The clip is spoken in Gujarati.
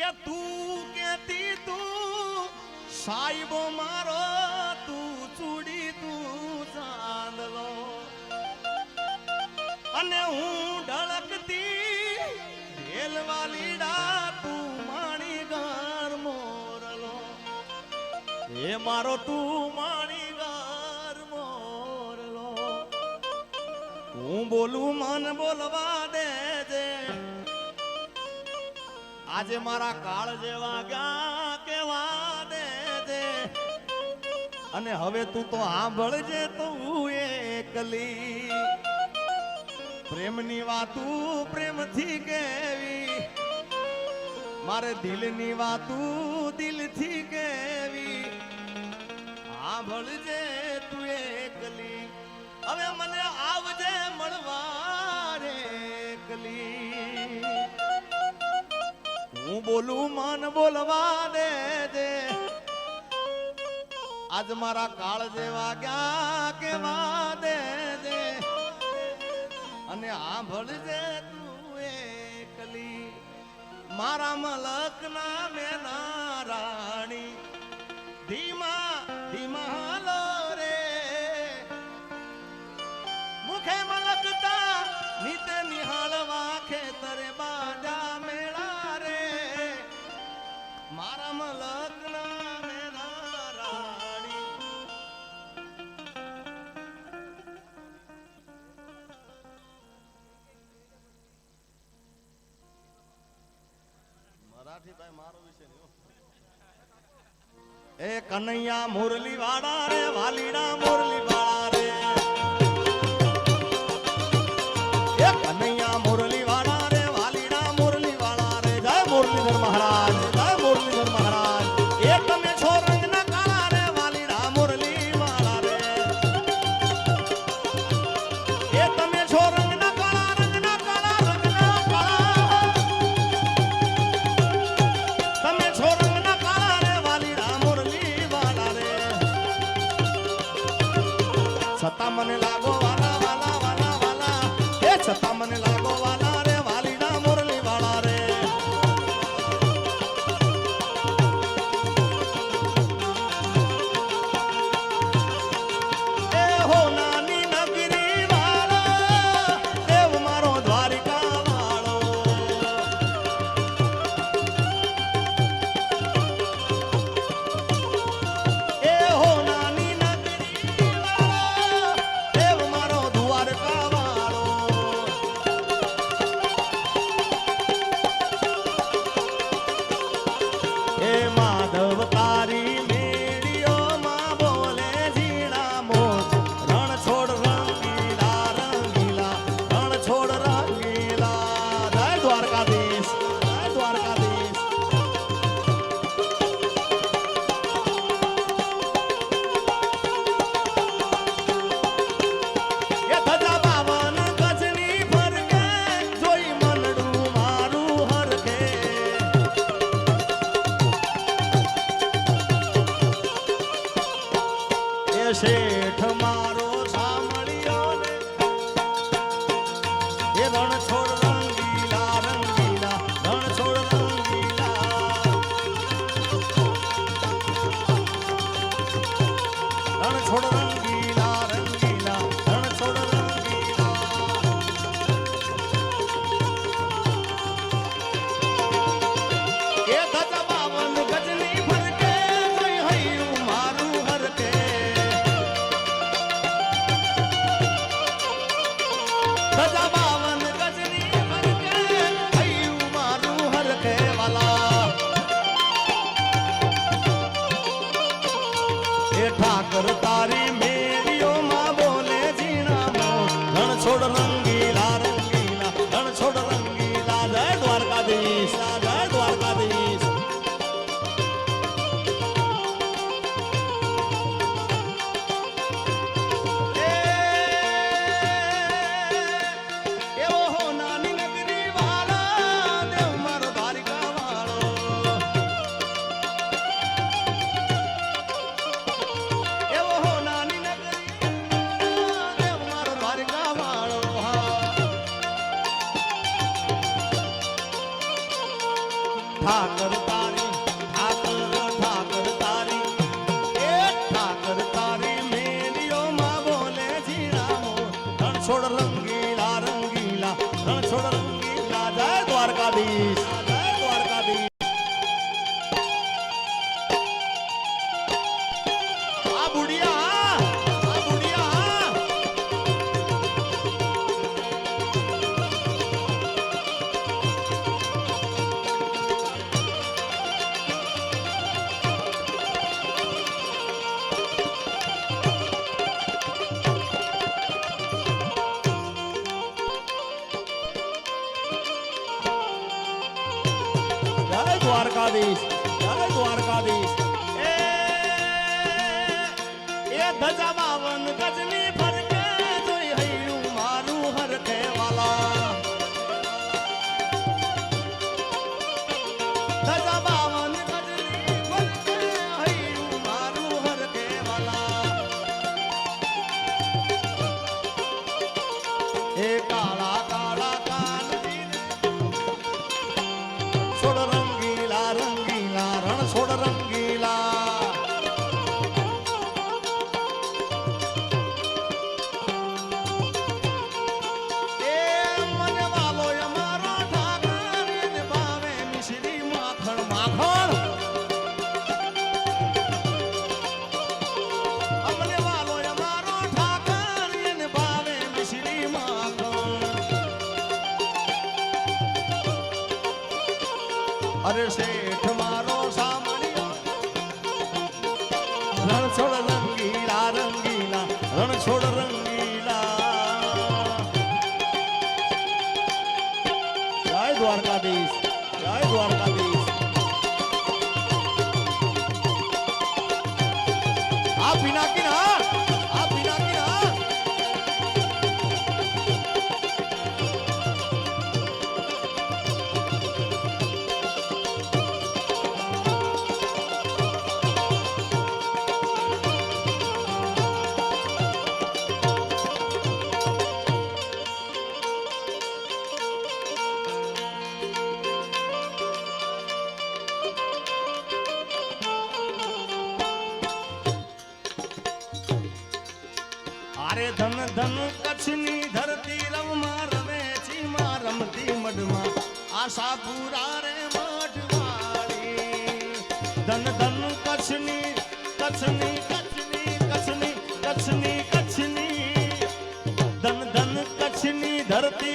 કે તું કેતી તું, સાહેબ મારો, તું ચૂડી તું ચાંદલો. અને હું ઢળકતી રેલવાલીડા તું માણી ગાર મોરલો. એ મારો તું માણી ગાર મોરલો. હું બોલું, મન બોલવા દે જે આજે મારા કાળ જેવા ગા કેવા દે દે. અને હવે તું તો સાંભળજે તું એકલી. પ્રેમની વાતું પ્રેમથી કેવી? મારે દિલની વાતું દિલથી કેવી? સાંભળજે તું એકલી. હવે મને આવજે મળવા રે એકલી. હું બોલું, મન બોલવા દે. દે આજ મારા કાળ જેવા ગયા કેવા દે દે. અને સાંભળજે તું એકલી, મારા મલક ના મેના રાણી, ધીમા એ કનૈયા મુરલી વાળા રે, વાલીડા મુરલી વાળા રે. એ કનૈયા મુરલી વાળા રે, વાલીડા મુરલી વાળા રે. જય મુરલીધર મહારાજ. deixei Goodbye. દ્વારકાધીશ. જય દ્વારકાધીશ. એ ધજા બાવન ગજની અરે શેઠ મારો સામણિયો રણછોડ રંગીલા રંગીલા રણછોડ રંગ ધનુ કચ્છની ધરતી રવમાં રમે ચીમાં રમતી મઢમાં. આશાપુરા રે મઢવાળી. ધન ધન કચ્છની કચ્છની કચ્છની કચ્છની કચ્છની કચ્છની. ધન ધન કચ્છની ધરતી